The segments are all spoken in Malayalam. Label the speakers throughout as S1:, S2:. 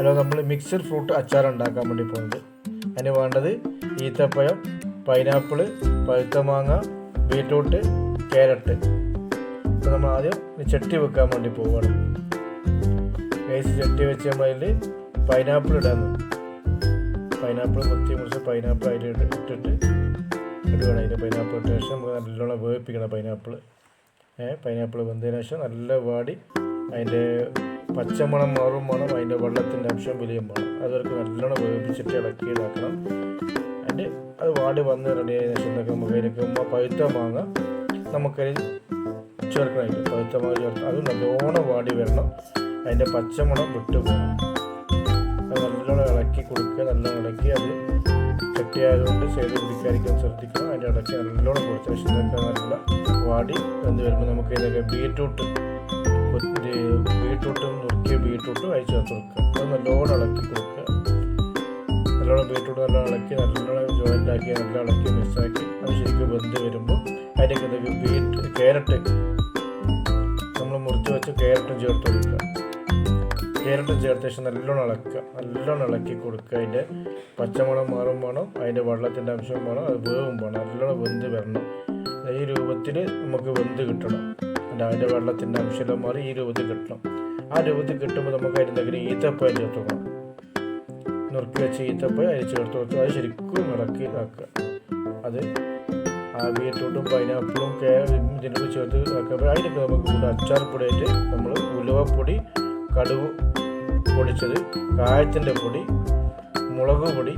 S1: അല്ല നമ്മൾ മിക്സഡ് ഫ്രൂട്ട് അച്ചാർ ഉണ്ടാക്കാൻ വേണ്ടി പോകുന്നത്. അതിന് വേണ്ടത് ഈത്തപ്പഴം പൈനാപ്പിൾ പഴുത്ത മാങ്ങ ബീട്രൂട്ട് ക്യാരറ്റ് അപ്പോൾ നമ്മൾ ആദ്യം ചട്ടി വെക്കാൻ വേണ്ടി പോവുകയാണ് ഗൈസ് ചട്ടി വെച്ച് നമ്മളതിൽ പൈനാപ്പിൾ ഇടാന്ന്. പൈനാപ്പിൾ കൊത്തി മുറിച്ച് പൈനാപ്പിൾ അതിൽ ഇട്ടിട്ട് ഇടുകയാണ് അതിൽ പൈനാപ്പിൾ ഇട്ട ശേഷം നമുക്ക് നല്ലോണം വേവിപ്പിക്കണം പൈനാപ്പിൾ പൈനാപ്പിൾ വെന്തതിന് ശേഷം നല്ല വാടി അതിന്റെ പച്ചമണം മാറും വേണം അതിന്റെ വെള്ളത്തിന്റെ അംശം വലിയും വേണം. അതുവരെ നല്ലോണം വേവിപ്പിച്ചിട്ട് ഇളക്കി ഇതാക്കണം. അതിന്റെ അത് വാടി വന്ന് റെഡി ആയതിനു ശേഷം നമുക്ക് അതിലേക്ക് പഴുത്ത മാങ്ങ നമുക്കതിൽ ചേർക്കണം അതിൽ. പഴുത്ത മാങ്ങ ചേർക്കണം അത് നല്ലോണം വാടി വരണം. അതിന്റെ പച്ചമണം വിട്ടു പോകണം. അത് നല്ലോണം ഇളക്കി കൊടുക്കുക. നല്ലോണം ഇളക്കി അത് കട്ടിയായതുകൊണ്ട് സൈഡ് പിടിക്കാതിരിക്കാൻ ശ്രദ്ധിക്കണം. അതിന്റെ ഇടയ്ക്ക് നല്ലോണം കൊടുത്ത ശേഷം നല്ല വാടി വന്ന് വരുമ്പോൾ നമുക്ക് ഇതൊക്കെ ബീട്രൂട്ട് കൊത്തി ബീട്രൂട്ടും നുറുക്കിയ ബീട്രൂട്ടും അയച്ചു ചേർത്ത് കൊടുക്കുക അത് നല്ലോണം ഇളക്കി കൊടുക്കുക. നല്ലോണം ബീട്രൂട്ട് നല്ലോണം ഇളക്കി നല്ലോണം ജോയിന്റ് ആക്കി നല്ല ഇളക്കി മിക്സാക്കി അത് ശരിക്കും വെന്ത് വരുമ്പോൾ അതിലേക്ക് ഇതൊക്കെ ബീറ്റ് ക്യാരറ്റ് നമ്മൾ മുറിച്ച് വെച്ച് ക്യാരറ്റും ചേർത്ത് കൊടുക്കുക. ക്യാരറ്റും ചേർത്ത ശേഷം നല്ലോണം ഇളക്കുക. നല്ലോണം ഇളക്കി കൊടുക്കുക. അതിന്റെ പച്ചമണം മാറും വേണം അതിന്റെ വെള്ളത്തിന്റെ അംശം വേണം അത് വേവും വേണം. നല്ലോണം വെന്ത് വരണം. ഈ രൂപത്തിൽ നമുക്ക് വെന്ത് കിട്ടണം. അതിന്റെ വെള്ളത്തിന്റെ അംശം മാറി ഈ രൂപത്തിൽ കിട്ടണം. ആ രൂപത്തിൽ കിട്ടുമ്പോൾ നമുക്ക് അതിന്റെ എന്തെങ്കിലും ഈത്തപ്പഴം ചേർത്ത് കൊടുക്കണം. നുറുക്കി വെച്ച് ഈത്തപ്പഴം അതിൽ ചേർത്ത് കൊടുത്ത് അത് ശരിക്കും ഇളക്കി ആക്കുക. അത് ആ ബീട്രൂട്ടും പൈനാപ്പിളും ഇതിനൊക്കെ ചേർത്ത് ആക്കുമ്പോൾ അതിനൊക്കെ നമുക്ക് കൂടെ അച്ചാർ പൊടിയായിട്ട് നമ്മൾ ഉലുവപ്പൊടി കടുവ് പൊടിച്ചത് കായത്തിന്റെ പൊടി മുളക് പൊടി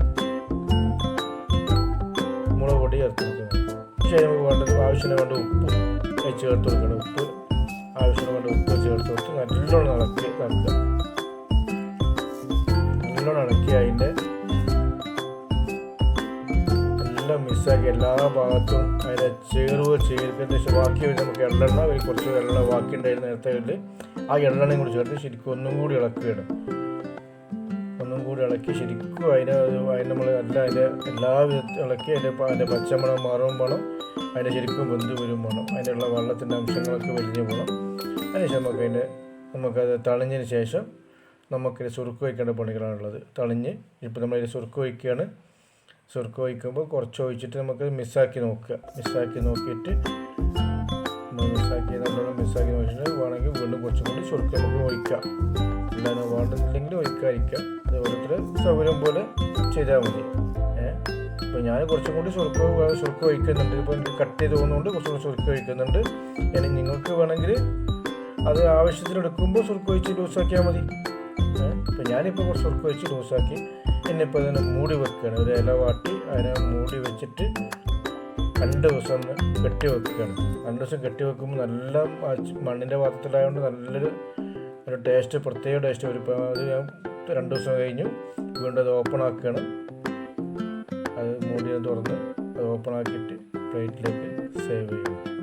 S1: മുളക് പൊടി ചേർത്ത് പക്ഷേ നമുക്ക് വേണ്ടത് ആവശ്യത്തിന് വേണ്ട ഉപ്പ്. ചേർത്ത് കൊടുക്കണം. ഉപ്പ് ആവശ്യമുള്ള ഉപ്പ് ചേർത്ത് കൊടുത്ത് നല്ലോണം ഇളക്കി നമുക്ക് നല്ലോണം ഇളക്കി അതിന്റെ എല്ലാം മിസ്സാക്കി എല്ലാ ഭാഗത്തും അതിന്റെ ചേർവ് ചേർക്കുന്ന ശേഷം ബാക്കി നമുക്ക് എള്ളെണ്ണ കുറച്ച് എണ്ണ ബാക്കി ഉണ്ടായിരുന്ന നേരത്തെ ആ എള്ളെണ്ണയും കൂടി ചേർത്ത് ശരിക്കും ഒന്നും കൂടി ഇളക്കുകയാണ്. ഒന്നും കൂടി ഇളക്കി ശരിക്കും അതിനെ അതിന് നമ്മൾ നല്ല അതിന്റെ എല്ലാ വിധത്തിൽ ഇളക്കി അതിന്റെ അതിന്റെ പച്ചമണം മാറും വേണം അതിന്റെ ശരിക്കും വെന്ത് വരും വേണം അതിനുള്ള വെള്ളത്തിന്റെ അംശങ്ങളൊക്കെ വലിഞ്ഞു പോകണം. അതിനുശേഷം നമുക്ക് അതിന്റെ നമുക്കത് തളിഞ്ഞതിന് ശേഷം നമുക്കിത് സുറുക്ക് വയ്ക്കേണ്ട പണികളാണുള്ളത് തളിഞ്ഞ് ഇപ്പോൾ നമ്മളതിൽ സുറുക്ക് വയ്ക്കുകയാണ്. സുറുക്ക് വയ്ക്കുമ്പോൾ കുറച്ച് ഒഴിച്ചിട്ട് നമുക്ക് മിസ്സാക്കി നോക്കുക. മിസ്സാക്കി നോക്കിയിട്ട് മിസ്സാക്കി നല്ലോണം മിസ്സാക്കി നോക്കിയിട്ട് വേണമെങ്കിൽ വീണ്ടും കുറച്ചും കൂടി സുറുക്ക് നമുക്ക് ഒഴിക്കാം അല്ലാതെ വേണ്ടുന്നില്ലെങ്കിൽ ഒഴിക്കാതിരിക്കാം അത് ഓരോരുത്തർ സൗകര്യം പോലെ ചെയ്താൽ മതി. ഇപ്പോൾ ഞാൻ കുറച്ചും കൂടി ചുരുക്ക വേ- വഹിക്കുന്നുണ്ട് ഇപ്പോൾ എനിക്ക് കട്ട് ചെയ്ത് പോകുന്നതുകൊണ്ട് കുറച്ചും കൂടി ഒഴിക്കുന്നുണ്ട് ഇനി നിങ്ങൾക്ക് വേണമെങ്കിൽ അത് ആവശ്യത്തിന് എടുക്കുമ്പോൾ വഹിച്ച് ഒഴിച്ച് ലൂസാക്കിയാൽ മതി. ഇപ്പോൾ ഇപ്പം ഞാനിപ്പോൾ കുറച്ച് സുറുക്ക് ഒഴിച്ച് ലൂസാക്കി എന്നിപ്പോൾ അതിനെ മൂടി വെക്കുകയാണ് ഒരു ഇല വാട്ടി അതിനെ മൂടി വെച്ചിട്ട് രണ്ട് ദിവസം കെട്ടി വെക്കുകയാണ് രണ്ട് ദിവസം കെട്ടി വെക്കുമ്പോൾ നല്ല മണ്ണിന്റെ പാത്രത്തിലായതുകൊണ്ട് നല്ലൊരു ഒരു ടേസ്റ്റ് പ്രത്യേക ടേസ്റ്റ് ഒരു രണ്ടു ദിവസം കഴിഞ്ഞു. വീണ്ടും അത് ഓപ്പൺ ആക്കുകയാണ്. അത് മൂടി തുറന്ന് അത് ഓപ്പൺ ആക്കിയിട്ട് പ്ലേറ്റിലേക്ക് സേവ് ചെയ്യും